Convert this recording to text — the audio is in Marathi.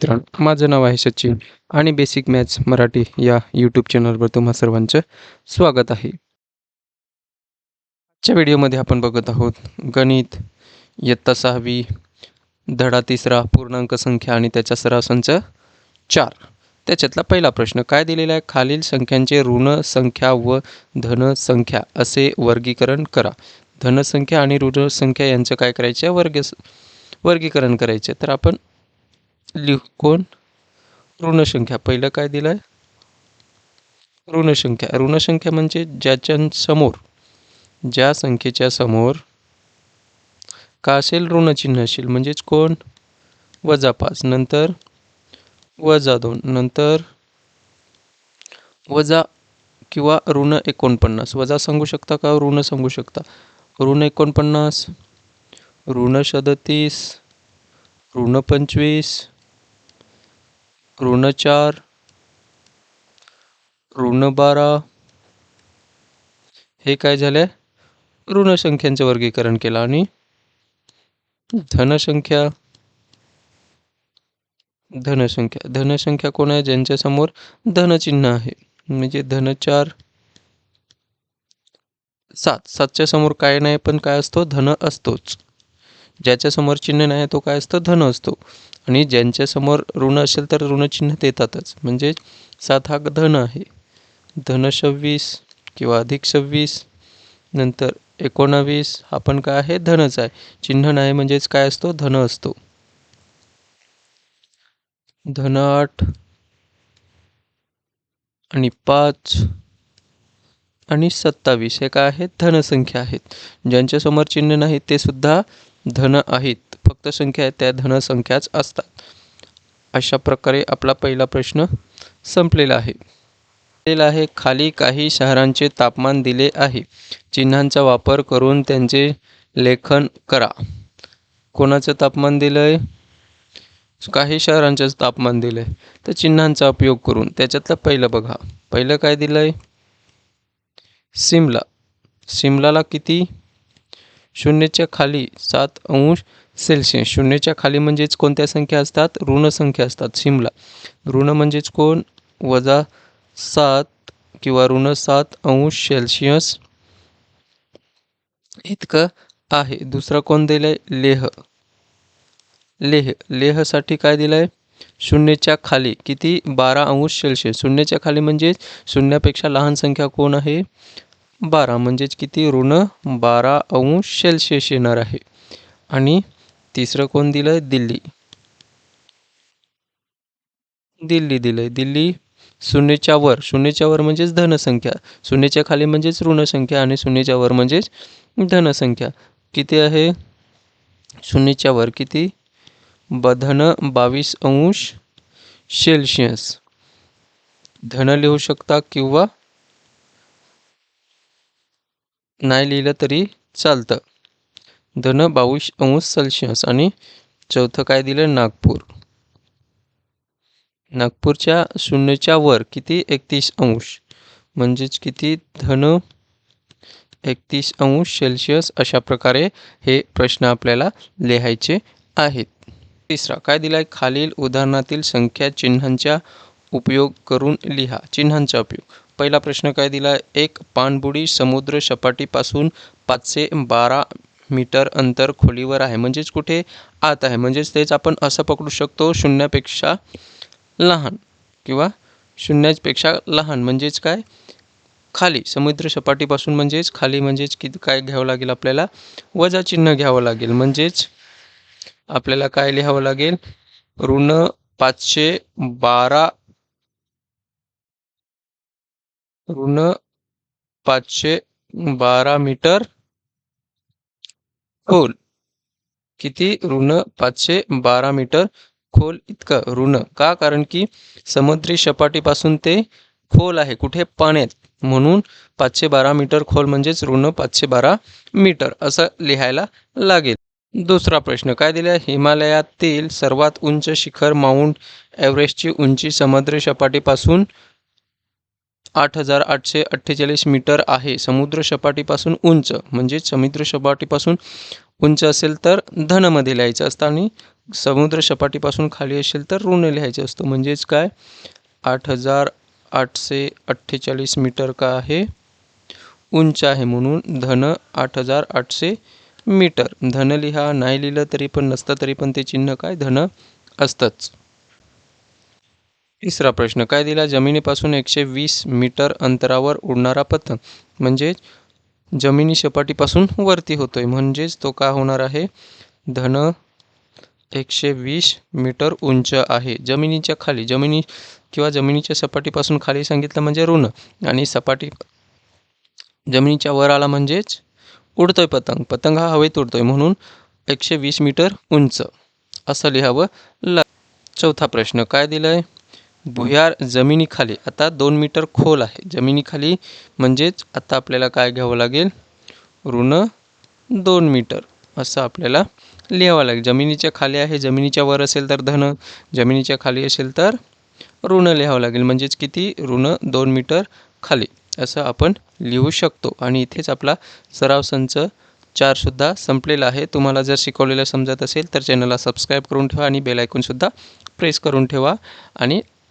मित्रांनो माझं नाव आहे सचिन आणि बेसिक मॅथ्स मराठी या यूट्यूब चॅनलवर तुम्हा सर्वांचं स्वागत आहे. आजच्या व्हिडिओमध्ये आपण बघत आहोत गणित इयत्ता सहावी धडा तिसरा पूर्णांक संख्या आणि त्याच्या सराव संच चार. त्याच्यातला पहिला प्रश्न काय दिलेला आहे? खालील संख्यांचे ऋण संख्या व धनसंख्या असे वर्गीकरण करा. धनसंख्या आणि ऋण संख्या यांचं काय करायचं? आहे वर्ग वर्गीकरण करायचे. तर आपण लिहू कोण ऋणसंख्या. पहिलं काय दिलं आहे ऋणसंख्या. ऋणसंख्या म्हणजे ज्याच्या समोर ज्या संख्येच्या समोर का असेल? ऋणचिन्ह असेल. म्हणजेच कोण? वजा पाच. नंतर वजा दोन. नंतर वजा किंवा ऋण एकोणपन्नास. वजा सांगू शकता का? ऋण सांगू शकता. ऋण एकोणपन्नास ऋण सदतीस ऋण पंचवीस ऋण चार ऋण बारा हे काय झाले ऋण संख्यांचं वर्गीकरण केलं आणि धनसंख्या धनसंख्या धनसंख्या कोण आहे? ज्यांच्या समोर धनचिन्ह आहे. म्हणजे धन चार सात सातच्या समोर काय नाही पण काय असतो? धन असतोच. ज्याच्यासमोर चिन्ह नाही तो काय असतो? धन असतो. आणि ज्यांच्यासमोर ऋण असेल तर ऋणचिन्ह देतातच म्हणजे सात हा धन आहे. धन सव्वीस किंवा अधिक सव्वीस नंतर एकोणावीस हा पण काय आहे? धनच आहे. चिन्ह नाही म्हणजेच काय असतो? धन असतो. धन आठ आणि पाच आणि सत्तावीस हे काय आहेत? धनसंख्या आहेत. ज्यांच्यासमोर चिन्ह नाही ते सुद्धा धन आहेत. फक्त संख्या आहेत त्या धनसंख्याच असतात. अशा प्रकारे आपला पहिला प्रश्न संपलेला आहे. दिलेला आहे खाली काही शहरांचे तापमान दिले आहे. चिन्हांचा वापर करून त्यांचे लेखन करा. कोणाचं तापमान दिलं आहे काही शहरांचंच तापमान दिलं आहे तर चिन्हांचा उपयोग करून त्याच्यातलं पहिलं बघा. पहिलं काय दिलं आहे सिमला. सिमलाला किती? शून्याच्या खाली सात अंश सेल्सिअस. शून्याच्या खाली म्हणजेच कोणत्या संख्या असतात? ऋण संख्या असतात सिमला ऋण म्हणजेच कोण? वजा सात किंवा ऋण सात अंश सेल्सिअस. इतकं आहे. दुसरं कोण दिलं आहे लेह. लेह. लेहसाठी काय दिलं आहे शून्याच्या खाली किती? बारा अंश सेल्सिअस. शून्याच्या खाली म्हणजेच शून्यापेक्षा लहान संख्या कोण आहे? बारा म्हणजेच किती? ऋण बारा अंश सेल्सिअस येणार आहे. आणि तिसरं कोण दिलं आहे दिल्ली. दिल्ली दिलं आहे दिल्ली शून्याच्या वर. शून्याच्या वर म्हणजेच धनसंख्या. शून्याच्या खाली म्हणजेच ऋणसंख्या आणि शून्याच्या वर म्हणजेच धनसंख्या. किती आहे? शून्याच्या वर. किती? ब धन बावीस अंश सेल्शियस धन लिहू शकता किंवा नाही लिहिलं तरी चालतं. धन बावीस अंश सेल्सिअस आणि चौथं काय दिलं? नागपूर. नागपूरच्या शून्यच्या वर किती? एकतीस अंश. म्हणजेच किती? धन एकतीस अंश सेल्सिअस अशा प्रकारे हे प्रश्न आपल्याला लिहायचे आहेत. तिसरा काय दिला आहे खालील उदाहरणातील संख्या चिन्हांचा उपयोग करून लिहा. चिन्हांचा उपयोग. पहिला प्रश्न काय दिला? एक पाणबुडी समुद्र सपाटीपासून पाचशे बारा मीटर अंतर खोलीवर आहे. म्हणजेच कुठे? आत आहे. म्हणजेच तेच आपण असं पकडू शकतो शून्यापेक्षा लहान किंवा शून्यापेक्षा लहान. म्हणजेच काय? खाली. समुद्र सपाटीपासून म्हणजेच खाली. म्हणजेच किती काय घ्यावं लागेल आपल्याला? वजा चिन्ह घ्यावं लागेल. म्हणजेच आपल्याला काय लिहावं लागेल? ऋण पाचशे बारा ऋण पाचशे बारा मीटर. खोल. किती? ऋण पाचशे बारा मीटर. खोल इतकं. ऋण. का? कारण की समुद्री सपाटीपासून ते खोल आहे. कुठे? पाण्यात. म्हणून पाचशे बारा मीटर खोल म्हणजेच ऋण पाचशे बारा मीटर. असं लिहायला लागेल. दुसरा प्रश्न. काय दिला? हिमालयातील सर्वात उंच शिखर माउंट एव्हरेस्टची उंची समुद्र सपाटीपासून आठ हजार आठशे अठ्ठेचाळीस मीटर आहे. समुद्र सपाटीपासून उंच म्हणजेच समुद्र सपाटीपासून उंच असेल तर धनमध्ये लिहायचं असतं आणि समुद्र सपाटीपासून खाली असेल तर ऋण लिहायचं असतं. म्हणजेच काय? आठ हजार आठशे अठ्ठेचाळीस मीटर का आहे? उंच आहे म्हणून धन आठ हजार आठशे मीटर. धन लिहा नाही लिहिलं तरी पण नसतं तरी पण ते चिन्ह काय? धन असतंच. तिसरा प्रश्न काय दिला जमिनीपासून एकशे वीस मीटर अंतरावर उडणारा पतंग म्हणजेच जमिनी सपाटीपासून वरती होतोय. म्हणजेच तो का होणार आहे? धन एकशे वीस मीटर उंच आहे. जमिनीच्या खाली जमिनी किंवा जमिनीच्या सपाटीपासून खाली सांगितलं म्हणजे ऋण. आणि सपाटी जमिनीच्या वर आला म्हणजेच उडतोय पतंग. पतंग हा हवेत उडतोय. म्हणून एकशे वीस मीटर उंच. असं लिहावं ला चौथा प्रश्न काय दिलाय भुयार जमिनीखाली आता दोन मीटर खोल आहे. जमिनीखाली म्हणजेच आता आपल्याला काय घ्यावं लागेल? ऋण दोन मीटर असं आपल्याला लिहावं लागेल. जमिनीच्या खाली आहे जमिनीच्या वर असेल तर धन जमिनीच्या खाली असेल तर ऋण लिहावं लागेल. म्हणजेच किती? ऋण दोन मीटर खाली असं आपण लिहू शकतो. आणि इथेच आपला सराव संच चारसुद्धा संपलेला आहे. तुम्हाला जर शिकवलेलं समजत असेल तर चॅनलला सबस्क्राईब करून ठेवा आणि बेलायकूनसुद्धा प्रेस करून ठेवा. आणि